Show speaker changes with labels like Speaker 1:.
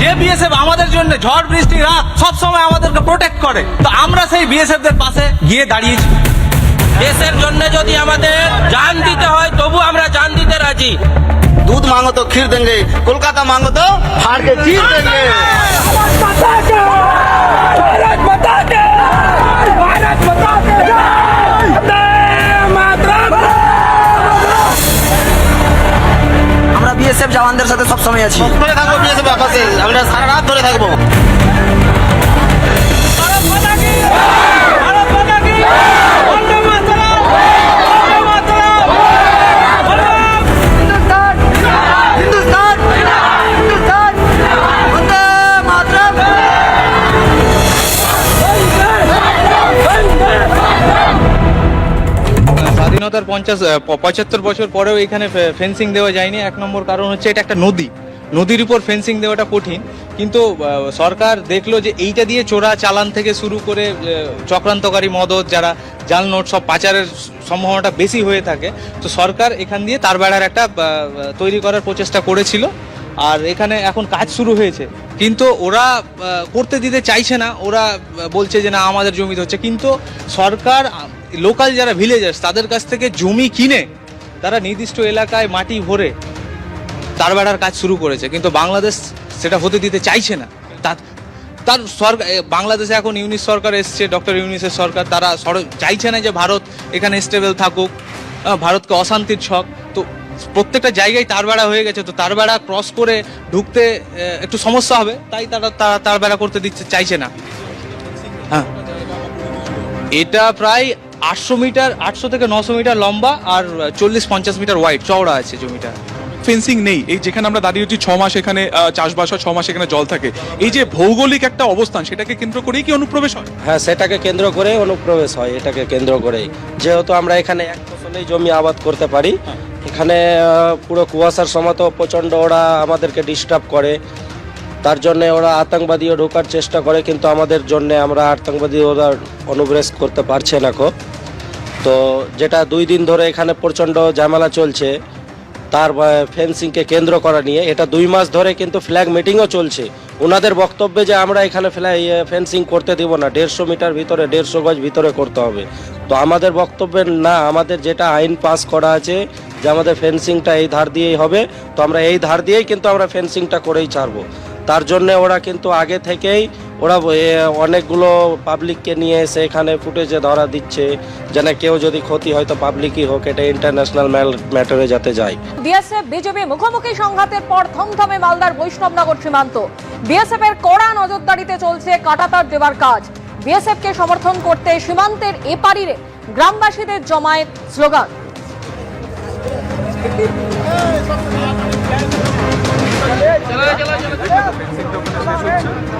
Speaker 1: যে বিএসএফ আমাদের জন্য ঝড় বৃষ্টি রাত সবসময় আমাদেরকে প্রোটেক্ট করে। তো আমরা সেই বিএসএফ দের পাশে গিয়ে দাঁড়িয়েছি।
Speaker 2: দেশের জন্য যদি আমাদের জান দিতে হয় তবু আমরা জান দিতে রাজি।
Speaker 3: দুধ মাঙ্গো তো ক্ষীর দেন কলকাতা মাঙ্গো তো ফাড়কে ক্ষীর
Speaker 4: দেন বিএসএফ জওয়ানদের সাথে সবসময় আছি।
Speaker 3: ধরে থাকব বিএসএফ সারা রাত ধরে থাকব।
Speaker 5: স্বাধীনতার পঞ্চাশ পঁচাত্তর বছর পরেও এখানে ফেন্সিং দেওয়া যায়নি। এক নম্বর কারণ হচ্ছে এটা একটা নদী। নদীর উপর ফেন্সিং দেওয়াটা কঠিন। কিন্তু সরকার দেখল যে এইটা দিয়ে চোরা চালান থেকে শুরু করে চক্রান্তকারী মদত, যারা জাল নোট সব পাচারের সম্ভাবনাটা বেশি হয়ে থাকে, তো সরকার এখান দিয়ে তার বেড়ার একটা তৈরি করার প্রচেষ্টা করেছিল। আর এখানে এখন কাজ শুরু হয়েছে। কিন্তু ওরা করতে দিতে চাইছে না। ওরা বলছে যে না, আমাদের জমিতে হচ্ছে কিন্তু সরকার লোকাল যারা ভিলেজার্স তাদের কাছ থেকে জমি কিনে তারা নির্দিষ্ট এলাকায় মাটি ভরে তার বেড়ার কাজ শুরু করেছে। কিন্তু বাংলাদেশ সেটা হতে দিতে চাইছে না। তার তার সরকার বাংলাদেশে এখন ইউনিস সরকার এসছে, ডক্টর ইউনিসের সরকার, তারা চাইছে না যে ভারত এখানে স্টেবল থাকুক ভারতকে অশান্তির ছক। তো প্রত্যেকটা জায়গায় তার বেড়া হয়ে গেছে, তো তার বেড়া ক্রস করে ঢুকতে একটু সমস্যা হবে, তাই তারা তারা তার বেড়া করতে দিচ্ছে চাইছে না। হ্যাঁ। এটা প্রায় আটশো মিটার আটশো থেকে নশো মিটার লম্বা আর চল্লিশ পঞ্চাশ মিটার ওয়াইড চওড়া আছে জমিটা।
Speaker 6: ফেন্সিং নেই। এই যেখানে আমরা দাঁড়িয়ে হচ্ছি ছ মাস এখানে চাষবাস হয় ছ মাস এখানে জল থাকে। এই যে ভৌগোলিক একটা অবস্থান সেটাকে কেন্দ্র করেই কি অনুপ্রবেশ হয়?
Speaker 7: হ্যাঁ সেটাকে কেন্দ্র করে অনুপ্রবেশ হয় এটাকে কেন্দ্র করেই। যেহেতু আমরা এখানে এক ফসলেই জমি আবাদ করতে পারি এখানে পুরো কুয়াশার সময় তো প্রচণ্ড ওরা আমাদেরকে ডিস্টার্ব করে। তার জন্য ওরা আতঙ্কবাদীও ঢোকার চেষ্টা করে, কিন্তু আমাদের জন্য আমরা আতঙ্কবাদী ওরা অনুপ্রবেশ করতে পারছে না কো। তো যেটা দুই দিন ধরে এখানে প্রচণ্ড ঝামেলা চলছে, তার ফেন্সিংকে কেন্দ্র করা নিয়ে, এটা দুই মাস ধরে কিন্তু ফ্ল্যাগ মিটিংও চলছে। ওনাদের বক্তব্যে যে আমরা এখানে ফ্ল্যাগ ফেন্সিং করতে দিব না, দেড়শো মিটার ভিতরে, দেড়শো গজ ভিতরে করতে হবে। তো আমাদের বক্তব্যে না, আমাদের যেটা আইন পাস করা আছে যে আমাদের ফেন্সিংটা এই ধার দিয়েই হবে, তো আমরা এই ধার দিয়েই কিন্তু আমরা ফেন্সিংটা করেই ছাড়বো। তার জন্য ওরা কিন্তু আগে থেকেই ওরা অনেকগুলো পাবলিককে নিয়ে এসে এখানে ফুটেজে ধরা দিচ্ছে, যেন কেউ যদি ক্ষতি হয় তো পাবলিকই হোক, এটা ইন্টারন্যাশনাল ম্যাটারে যাতে যায়।
Speaker 8: বিএসএফ, বিজেপি মুখোমুখি সংঘাতের পর থমথমে মালদার বৈষ্ণবনগর সীমান্ত। বিএসএফ এর কড়া নজরদারিতে চলছে কাটাতার দেওয়ার কাজ। বিএসএফ কে সমর্থন করতে সীমান্তের এপারিরে গ্রামবাসীদের জমায়েত স্লোগান। ফেন্সিং দোকানে শেষ হচ্ছে